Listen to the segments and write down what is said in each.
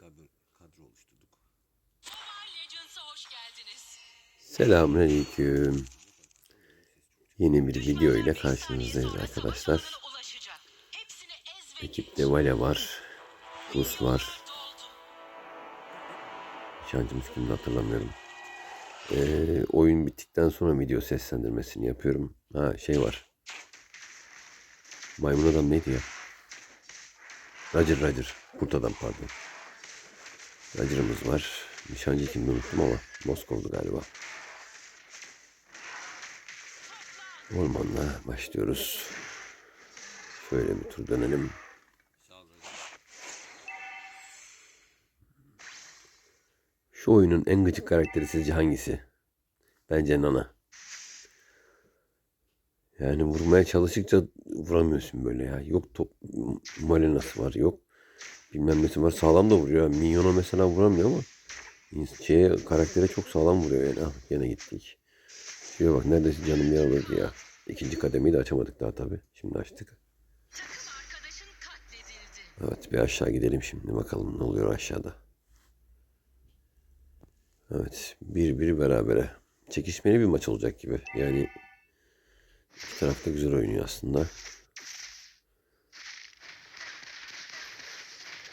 bir kadro oluşturduk. Legends'a hoş geldiniz. Selamünaleyküm. Yeni bir video ile karşınızdayız arkadaşlar. Savaşçılara ulaşacak. Hepsini ez ve Ekipte Vale var. Rus var. doldu. Şancımız kimdi hatırlamıyorum. Ee, oyun bittikten sonra video seslendirmesini yapıyorum. Ha şey var. Maymun adam neydi ya? Roger Roger. Kurt adam pardon. Roger'ımız var. Nişancı kimdi unuttum ama Moskov'du galiba. Ormanla başlıyoruz. Şöyle bir tur dönelim. Şu oyunun en gıcık karakteri sizce hangisi? Bence Nana. Yani vurmaya çalıştıkça vuramıyorsun böyle ya. Yok top malinası var yok. Bilmem nesi var sağlam da vuruyor. Minyona mesela vuramıyor ama şeye, karaktere çok sağlam vuruyor yani. Ah gene gittik. Şuraya bak neredeyse canım yer alırdı ya. İkinci kademeyi de açamadık daha tabi. Şimdi açtık. Evet bir aşağı gidelim şimdi bakalım ne oluyor aşağıda. Evet bir bir berabere. Çekişmeli bir maç olacak gibi. Yani iki taraf da güzel oynuyor aslında.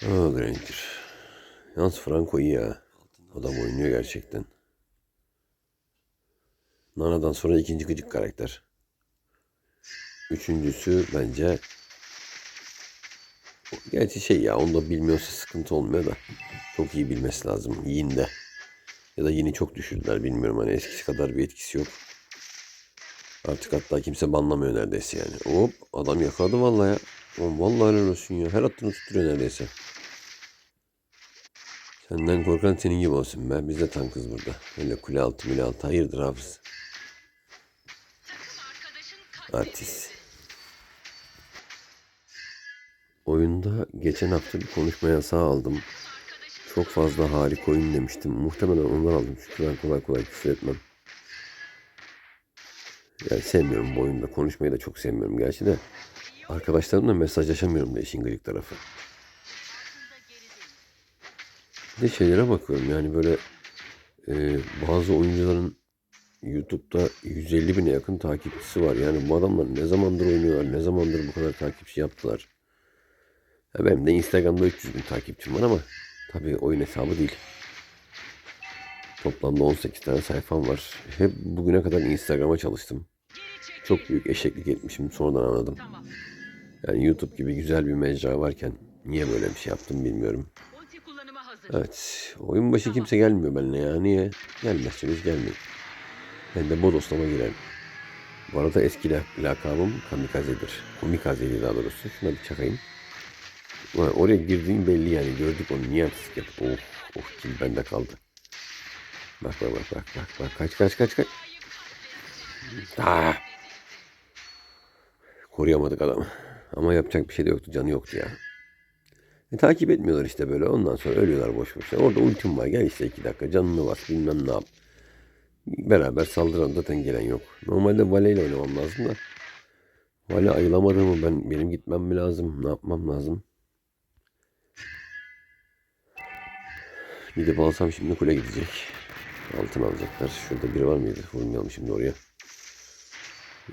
Aa Granger. Yalnız Franco iyi ya. Adam oynuyor gerçekten. Nana'dan sonra ikinci gıcık karakter. Üçüncüsü bence Gerçi şey ya onu da bilmiyorsa sıkıntı olmuyor da. Çok iyi bilmesi lazım Yin'de. Ya da Yin'i çok düşürdüler bilmiyorum hani eskisi kadar bir etkisi yok. Artık hatta kimse banlamıyor neredeyse yani. Hop adam yakaladı vallahi ya. Oğlum vallahi helal olsun ya. Her attığını tutturuyor neredeyse. Senden korkan senin gibi olsun be. Biz de tankız burada. Öyle kule altı mile altı. Hayırdır hafız? Artist. Oyunda geçen hafta bir konuşma yasağı aldım. Çok fazla harika oyun demiştim. Muhtemelen ondan aldım. Çünkü ben kolay kolay küfür etmem. Yani sevmiyorum bu oyunda. Konuşmayı da çok sevmiyorum gerçi de. Arkadaşlarımla mesajlaşamıyorum da işin gıcık tarafı. Bir de şeylere bakıyorum yani böyle e, bazı oyuncuların YouTube'da 150 bine yakın takipçisi var. Yani bu adamlar ne zamandır oynuyorlar, ne zamandır bu kadar takipçi yaptılar. Ya benim de Instagram'da 300 bin takipçim var ama tabii oyun hesabı değil. Toplamda 18 tane sayfam var. Hep bugüne kadar Instagram'a çalıştım. Çok büyük eşeklik etmişim sonradan anladım. Yani YouTube gibi güzel bir mecra varken niye böyle bir şey yaptım bilmiyorum. Hazır. Evet. Oyun başı kimse gelmiyor benimle ya. Niye? Gelmezseniz gelmeyin. Ben de bodoslama girerim. Bu arada eski lak- lakabım Kamikaze'dir. Komikazeydi daha doğrusu. Şuna bir çakayım. Ulan oraya girdiğim belli yani. Gördük onu. Niye artistik yap? Oh, oh kim bende kaldı. Bak bak bak bak bak. bak. Kaç kaç kaç kaç. Ah! Koruyamadık adamı. Ama yapacak bir şey de yoktu. Canı yoktu ya. E, takip etmiyorlar işte böyle. Ondan sonra ölüyorlar boş boş. Orada ultim var. Gel işte iki dakika. Canını bas. Bilmem ne yap. Beraber saldıran zaten gelen yok. Normalde Vale ile oynamam lazım da. Vale ayılamadı mı? Ben, benim gitmem mi lazım? Ne yapmam lazım? Gidip alsam şimdi kule gidecek. Altın alacaklar. Şurada biri var mıydı? Vurmayalım şimdi oraya.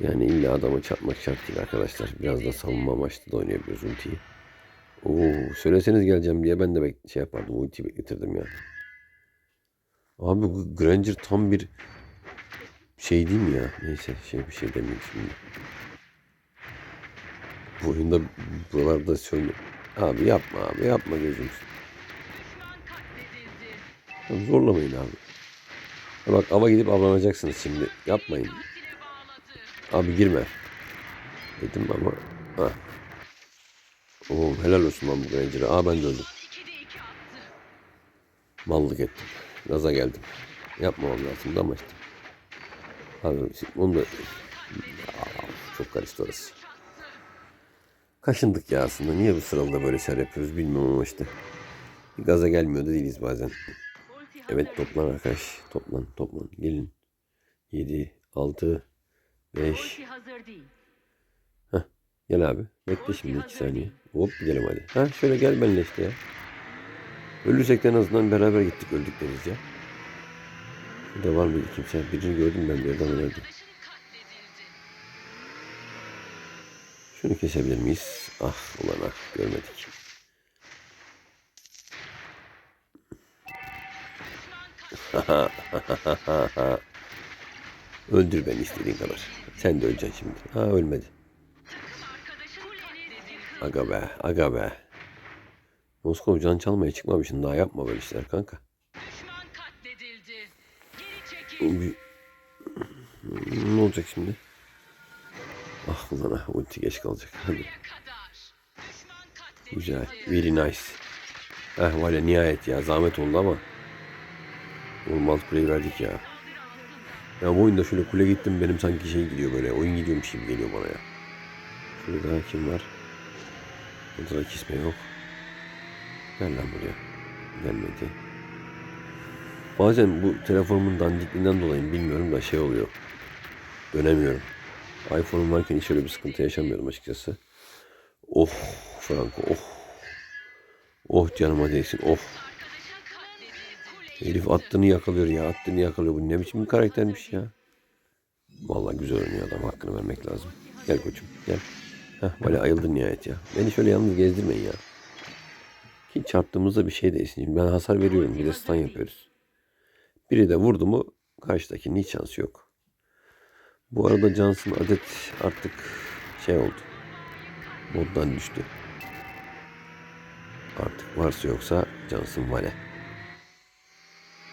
Yani illa adamı çarpmak şart değil arkadaşlar. Biraz da savunma amaçlı da oynayabiliyoruz ultiyi. Oo, söyleseniz geleceğim diye ben de bek şey yapardım. Ultiyi bekletirdim ya. Abi Granger tam bir şey değil mi ya? Neyse şey bir şey demeyeyim şimdi. Bu oyunda buralarda söyle. Abi yapma abi yapma gözüm. Zorlamayın abi. Ha bak ava gidip avlanacaksınız şimdi. Yapmayın. Abi girme. Dedim ama. Ha. Oo, helal olsun lan bu Granger'a. Aa ben de öldüm. 2'de 2 attı. Mallık ettim. Gaza geldim. Yapmamam lazım ama işte. Abi onu da... Aa, çok karıştı orası. Kaşındık ya aslında. Niye bu sıralda böyle şeyler yapıyoruz bilmiyorum ama işte. Gaza gelmiyor da değiliz bazen. Evet toplan arkadaş. Toplan toplan. Gelin. 7, 6, 5. Gel abi. Bekle şimdi 2 saniye. Hop gidelim hadi. Ha şöyle gel benimle işte ya. Ölürsek de en azından beraber gittik öldük deriz ya. Şurada var mıydı kimse? Birini gördüm ben bir. Arkadaşın katledildi. Şunu kesebilir miyiz? Ah ulan ah görmedik. Öldür beni istediğin kadar. Sen de öleceksin şimdi. Ha ölmedi. Aga be, aga be. Moskova can çalmaya çıkmamışsın. Daha yapma böyle işler kanka. Bir... Ne olacak şimdi? Ah ulan ah ulti geç kalacak. Hadi. Güzel. Very nice. Eh var ya nihayet ya. Zahmet oldu ama. Olmaz kuleyi verdik ya. Ya bu oyunda şöyle kule gittim benim sanki şey gidiyor böyle. Oyun gidiyormuş gibi geliyor bana ya. Şurada kim var? Burada da kisme yok. Gel lan buraya. Gelmedi. Bazen bu telefonumun dandikliğinden dolayı bilmiyorum da şey oluyor. Dönemiyorum. iPhone'um varken hiç öyle bir sıkıntı yaşamıyorum açıkçası. Oh Franco oh. Oh canıma değsin oh. Katledildi. Kuleyi Herif attığını yakalıyor ya attığını yakalıyor. Bu ne biçim bir karaktermiş ya. Vallahi güzel oynuyor adam hakkını vermek lazım. Gel koçum gel. Heh böyle ayıldın nihayet ya. Beni şöyle yalnız gezdirmeyin ya. Ki çarptığımızda bir şey değilsin. Şimdi ben hasar veriyorum bir de stun yapıyoruz. Biri de vurdu mu karşıdakinin hiç şansı yok. Bu arada Johnson adet artık şey oldu. Moddan düştü. Artık varsa yoksa Johnson Vale.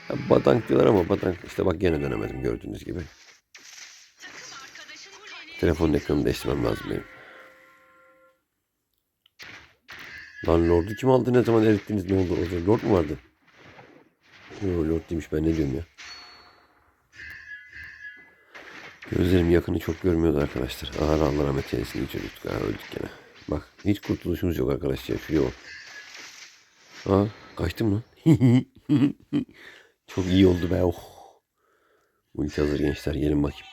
Ya badank diyorlar ama badank işte bak gene dönemedim gördüğünüz gibi. Telefonun ekranını değiştirmem lazım benim. Lan Lord'u kim aldı ne zaman erittiniz ne oldu orada? Lord mu vardı? Yo Lord demiş ben ne diyorum ya. Gözlerim yakını çok görmüyordu arkadaşlar. Ağır Allah rahmet eylesin iyi çocuktuk. Ha, öldük gene. Bak hiç kurtuluşumuz yok arkadaşlar. ya. Şuraya bak. Aa kaçtım lan. çok iyi oldu be. Oh. Ulti hazır gençler gelin bakayım.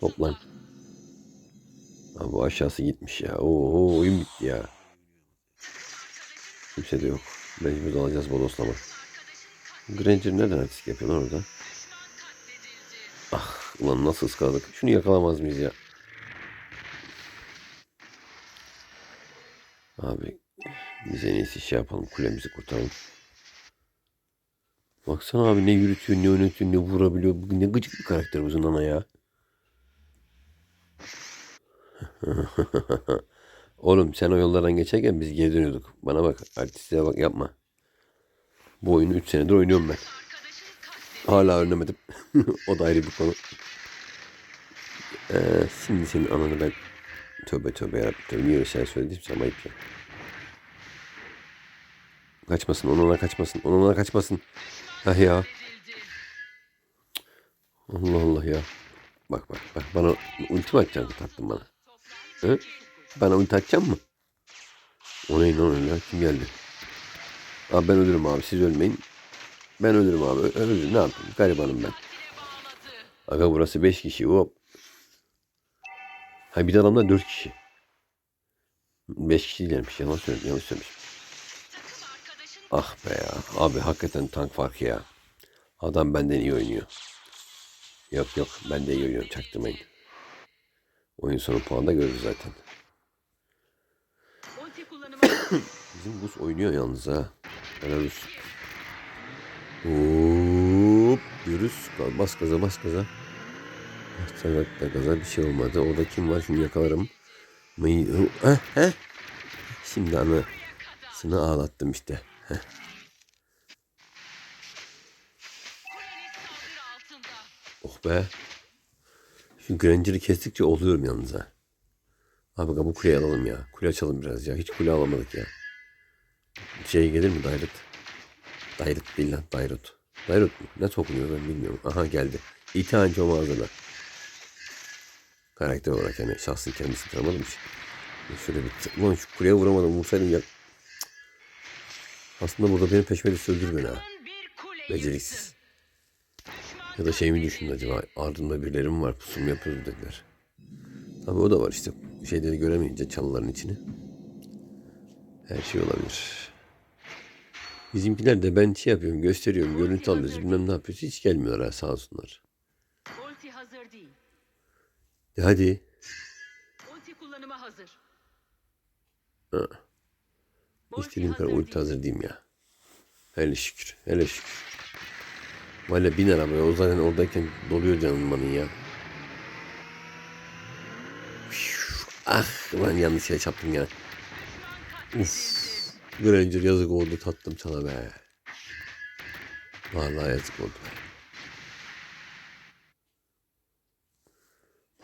Toplan. Abi bu aşağısı gitmiş ya. Oo oyun bitti ya. Kimse de yok. Mecbur alacağız bodoslama. Granger neden artistik yapıyor lan orada? Ah ulan nasıl ıskaladık. Şunu yakalamaz mıyız ya? Abi biz en iyisi şey yapalım. Kulemizi kurtaralım. Baksana abi ne yürütüyor, ne yönetiyor, ne vurabiliyor. Bu ne gıcık bir karakter bu Zunana ya. Oğlum sen o yollardan geçerken biz geri dönüyorduk. Bana bak artistliğe bak yapma. Bu oyunu 3 senedir oynuyorum ben. Hala öğrenemedim. o da ayrı bir konu. Ee, şimdi senin ananı ben tövbe tövbe yarabbim. Niye öyle şeyler söyledim sana ayıp ya. Kaçmasın onuna kaçmasın onuna kaçmasın. Ah ya. Allah Allah ya. Bak bak bak bana ulti mi atacaksın tatlım bana? He? Bana ulti atacak mı? O ne lan öyle? Kim geldi? Abi ben ölürüm abi siz ölmeyin. Ben ölürüm abi. Ölürüm ne yapayım? Garibanım ben. Aga burası 5 kişi. Hop. Ha bir de adamlar 4 kişi. 5 kişi değilmiş. Yalan söyledim. Yanlış söylemişim. Ah be ya. Abi hakikaten tank farkı ya. Adam benden iyi oynuyor. Yok yok. Ben de iyi oynuyorum. Çaktırmayın. Oyun sonu puan da görürüz zaten. Bizim buz oynuyor yalnız ha. Helal olsun. Hop diyoruz. Bas gaza bas gaza. Sen hatta gaza bir şey olmadı. Orada kim var şimdi yakalarım. Mıy heh, heh. Şimdi anasını ağlattım işte. Heh. Oh be. Şu Granger'ı kestikçe oluyorum yalnız ha. Abi bu kuleyi alalım ya. Kule açalım biraz ya. Hiç kule alamadık ya. Şey gelir mi Dairut? Dairut değil lan Dairut. Dairut mu? Ne okunuyor ben bilmiyorum. Aha geldi. İtihancı olma hazırla. Karakter olarak yani şahsın kendisini tanımadım hiç. Şöyle bir Ulan şu kuleye vuramadım. Vursaydım ya. Aslında burada benim peşime düşse öldür beni ha. Beceriksiz. Ya da şey mi düşündü acaba? Ardında birileri mi var? Pusum yapıyoruz dediler. Tabii o da var işte. Şeyleri göremeyince çalıların içini. Her şey olabilir. Bizimkiler de ben şey yapıyorum gösteriyorum görüntü alıyoruz bilmem ne yapıyoruz hiç gelmiyorlar ha sağ olsunlar. Ulti hazır değil. De hadi. Ulti kullanıma hazır. Ha. İstediğim kadar ulti hazır diyeyim ya. Hele şükür. Hele şükür. Valla bin arabaya o zaten oradayken doluyor canım bana ya. Ah ben yanlış şey çarptım ya. Uf. Granger yazık oldu tattım sana be. Vallahi yazık oldu be.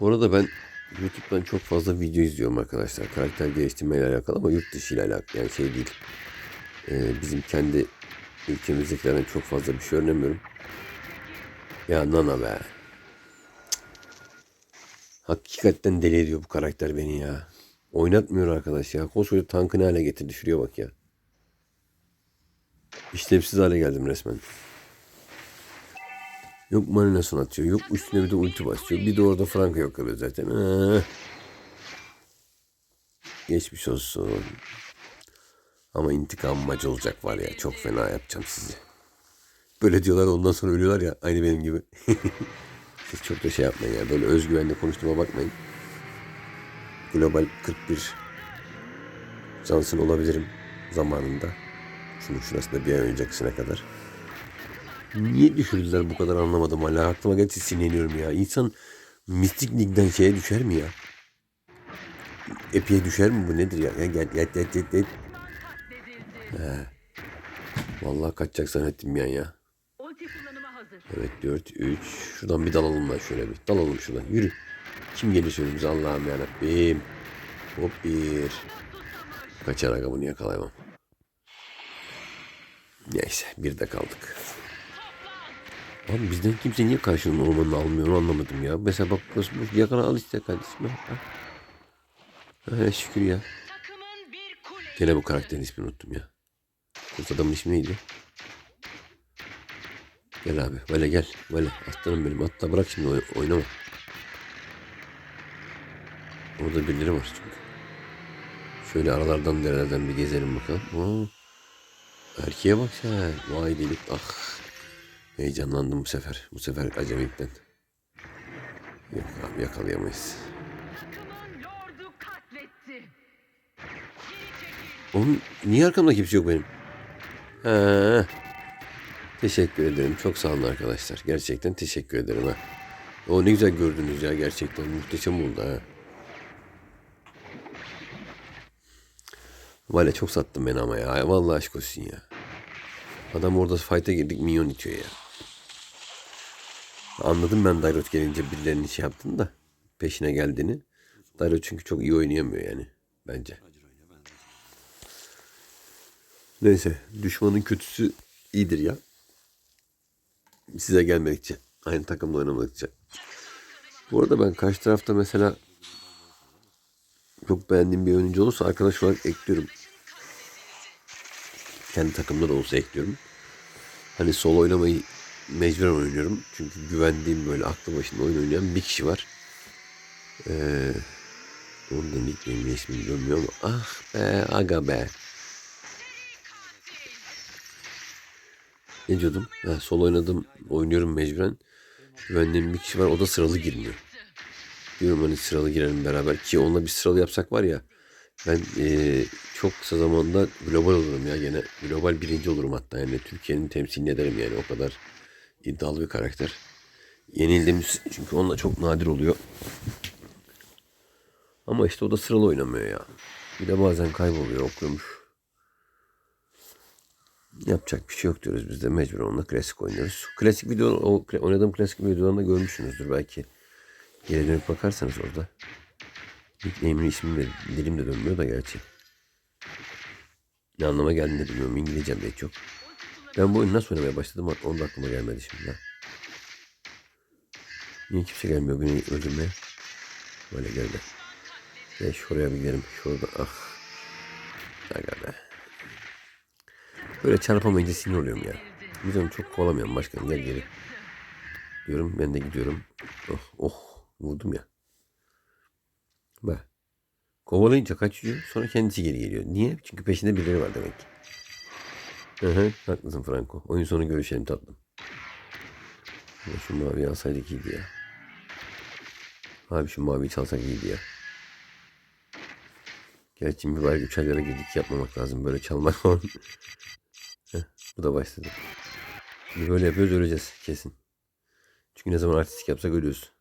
Bu arada ben YouTube'dan çok fazla video izliyorum arkadaşlar. Karakter geliştirmeyle alakalı ama yurt dışı ile alakalı. Yani şey değil. Ee, bizim kendi ülkemizdekilerden çok fazla bir şey öğrenemiyorum. Ya nana be. Hakikaten deli ediyor bu karakter beni ya. Oynatmıyor arkadaş ya. Koskoca tankı ne hale getirdi. Şuraya bak ya. İşlevsiz hale geldim resmen. Yok marinasyon atıyor. Yok üstüne bir de ulti basıyor. Bir de orada Franco yok kalıyor zaten. Ah. Geçmiş olsun. Ama intikam acı olacak var ya. Çok fena yapacağım sizi. Böyle diyorlar ondan sonra ölüyorlar ya. Aynı benim gibi. Siz çok da şey yapmayın ya. Böyle özgüvenle konuştuğuma bakmayın. Global 41 Johnson olabilirim zamanında. Şunun şurasında bir ay öncekisine kadar. Niye düşürdüler bu kadar anlamadım hala. Aklıma gerçi sinirleniyorum ya. İnsan Mistik Lig'den şeye düşer mi ya? Epi'ye düşer mi bu nedir ya? ya gel gel gel gel gel. Vallahi kaçacak zannettim an ya. Evet 4 3. Şuradan bir dalalım lan şöyle bir. Dalalım şuradan. Yürü. Kim gelir önümüze Allah'ım yarabbim. Hop bir. Kaçar aga bunu yakalayamam. Neyse bir de kaldık. Abi bizden kimse niye karşının ormanını almıyor onu anlamadım ya. Mesela bak burası boş. Yakala al işte kardeşim. Ha, şükür ya. Gene bu karakterin ismini unuttum ya. Kız adamın ismi neydi? Gel abi. Böyle gel. Böyle. Aslanım benim. Hatta bırak şimdi oy- oynama. Orada birileri var çünkü. Şöyle aralardan derelerden bir gezelim bakalım. Aa, erkeğe bak sen. Vay delik. Ah. Heyecanlandım bu sefer. Bu sefer acemilikten. Yok abi yakalayamayız. Oğlum niye arkamda kimse yok benim? Ha. Teşekkür ederim. Çok sağ olun arkadaşlar. Gerçekten teşekkür ederim ha. O ne güzel gördünüz ya gerçekten. Muhteşem oldu ha. Valla çok sattım ben ama ya. Vallahi aşk olsun ya. Adam orada fight'a girdik minyon itiyor ya. Anladım ben Dairot gelince birilerinin şey yaptığını da. Peşine geldiğini. Dairot çünkü çok iyi oynayamıyor yani. Bence. Neyse düşmanın kötüsü iyidir ya. Size gelmedikçe. Aynı takımda oynamadıkça. Bu arada ben karşı tarafta mesela çok beğendiğim bir oyuncu olursa arkadaş olarak ekliyorum. Kendi takımda da olsa ekliyorum. Hani solo oynamayı mecburen oynuyorum. Çünkü güvendiğim böyle aklı başında oyun oynayan bir kişi var. Ee, onun da nickname'i ismini bilmiyorum ama ah be aga be. Ne diyordum? Ha, sol oynadım, oynuyorum mecburen. Güvendiğim bir kişi var, o da sıralı girmiyor. Diyorum hani sıralı girelim beraber ki onunla bir sıralı yapsak var ya. Ben eee, çok kısa zamanda global olurum ya gene. Global birinci olurum hatta yani Türkiye'nin temsilini ederim yani o kadar iddialı bir karakter. Yenildiğimiz çünkü onunla çok nadir oluyor. Ama işte o da sıralı oynamıyor ya. Bir de bazen kayboluyor, okuyormuş. Yapacak bir şey yok diyoruz biz de mecbur onunla klasik oynuyoruz. Klasik video, o oynadığım klasik videolarında görmüşsünüzdür belki. Geri dönüp bakarsanız orada. Nickname'in ismini de dilim de dönmüyor da gerçi. Ne anlama geldiğini de bilmiyorum. İngilizcem de hiç yok. Ben bu oyunu nasıl oynamaya başladım onu da aklıma gelmedi şimdi. Niye kimse gelmiyor beni öldürmeye? Böyle geldi. Gel şuraya bir gidelim. Şurada ah. Aga be. Böyle çarpamayınca sinir oluyorum ya. De çok kovalamıyorum başkanım gel geri. Diyorum ben de gidiyorum. Oh oh vurdum ya. Bak. Kovalayınca kaçıyor sonra kendisi geri geliyor. Niye? Çünkü peşinde birileri var demek ki. Hı hı, haklısın Franco. Oyun sonu görüşelim tatlım. Ya şu maviyi alsaydık iyiydi ya. Abi şu maviyi çalsak iyiydi ya. Gerçi mübarek üç aylara girdik yapmamak lazım böyle çalmak falan. Bu da başladı. Şimdi böyle yapıyoruz öleceğiz kesin. Çünkü ne zaman artistik yapsak ölüyoruz.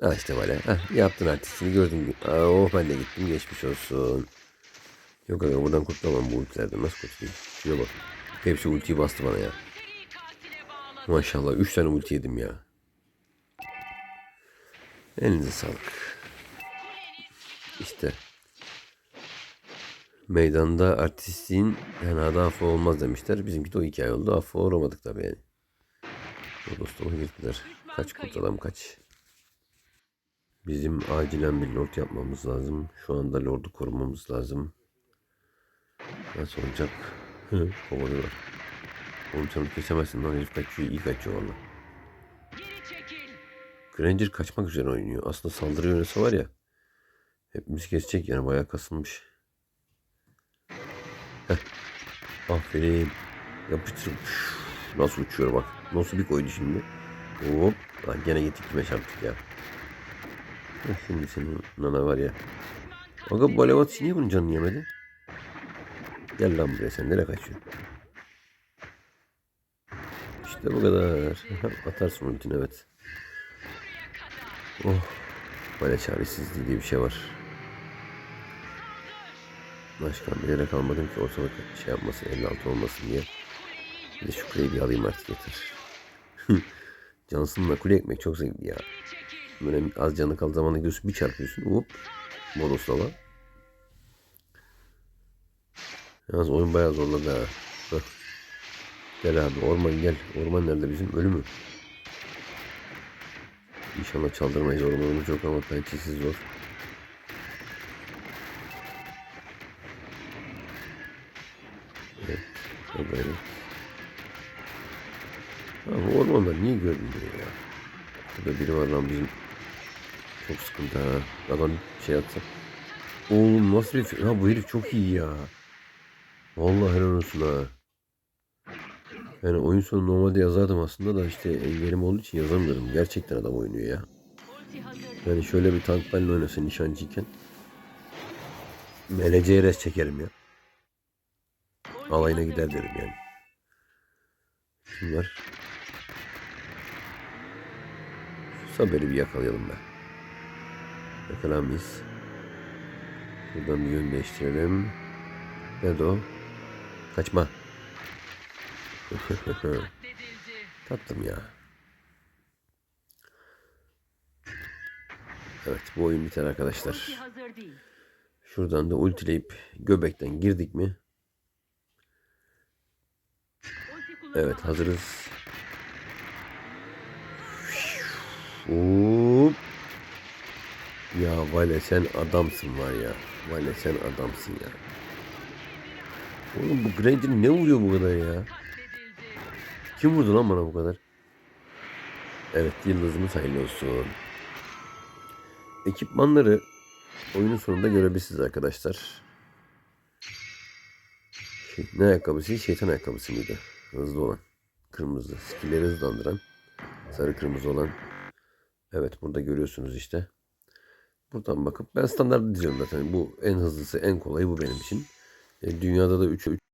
Ha işte böyle. Heh, yaptın artistini gördüm. Aa, oh ben de gittim geçmiş olsun. Yok aga buradan kurtulamam bu ultilerden. Nasıl kurtulayım? Şuraya bak. Hepsi ultiyi bastı bana ya. Maşallah 3 tane ulti yedim ya. Elinize sağlık. İşte. Meydanda artistliğin yani adı affı olmaz demişler. Bizimki de o hikaye oldu. Affı uğramadık tabii yani. O dostuma girdiler. Kaç kurt adam kaç. Bizim acilen bir lord yapmamız lazım. Şu anda lordu korumamız lazım. Nasıl olacak? Kovalıyorlar. Onu kesemezsin lan herif kaçıyor iyi kaçıyor valla. Granger kaçmak üzere oynuyor. Aslında saldırı yönesi var ya. Hepimiz kesecek yani bayağı kasılmış. Aferin. Yapıştır. Nasıl uçuyor bak. Nasıl bir koydu şimdi. Hop. Lan gene gittik kime çarptık ya. Şimdi senin nana var ya. Aga bu Alevat niye bunun canını yemedi? Gel lan buraya sen nereye kaçıyorsun? İşte bu kadar. Atarsın ultini evet. Oh. Böyle çaresizliği diye bir şey var. Başkan bilerek almadım ki ortalık şey yapmasın 56 olmasın diye. Bir de şu kuleyi bir alayım artık yeter. Johnson'la kule ekmek çok zevkli ya. Böyle az canı kaldığı zaman gidiyorsun bir çarpıyorsun. Hop. Bodoslava. Yalnız oyun bayağı zorladı ha. Hah. Gel abi orman gel. Orman nerede bizim? Ölü mü? İnşallah çaldırmayız ormanımız yok ama pençesiz zor. O böyle. Ha, bu ormanlar niye görünmüyor ya? Burada biri var lan bizim. Çok sıkıntı ha. Adam şey atsa. Oğlum nasıl bir... Ha bu herif çok iyi ya. Vallahi helal olsun ha. Yani oyun sonu normalde yazardım aslında da işte engelim olduğu için yazamıyorum. Gerçekten adam oynuyor ya. Yani şöyle bir tank benimle oynasın nişancıyken. MLC'ye res çekerim ya. Alayına gider derim yani. Şunlar. Şu Saber'i bir yakalayalım be. Yakalar mıyız? Buradan bir yön değiştirelim. Nerede o? Kaçma. Tatlım ya. Evet bu oyun biter arkadaşlar. Şuradan da ultileyip göbekten girdik mi? Ulti kullanıma Evet hazırız. Hop. Ya Vale sen adamsın var ya. Vale sen adamsın ya. Oğlum bu Granger ne vuruyor bu kadar ya? Kim vurdu lan bana bu kadar? Evet yıldızımız hayırlı olsun. Ekipmanları oyunun sonunda görebilirsiniz arkadaşlar. Şey, ne ayakkabısı? Şeytan ayakkabısı mıydı? Hızlı olan. Kırmızı. Skilleri hızlandıran. Sarı kırmızı olan. Evet burada görüyorsunuz işte. Buradan bakıp ben standart diziyorum zaten. Bu en hızlısı en kolayı bu benim için. E, dünyada da 3'e 3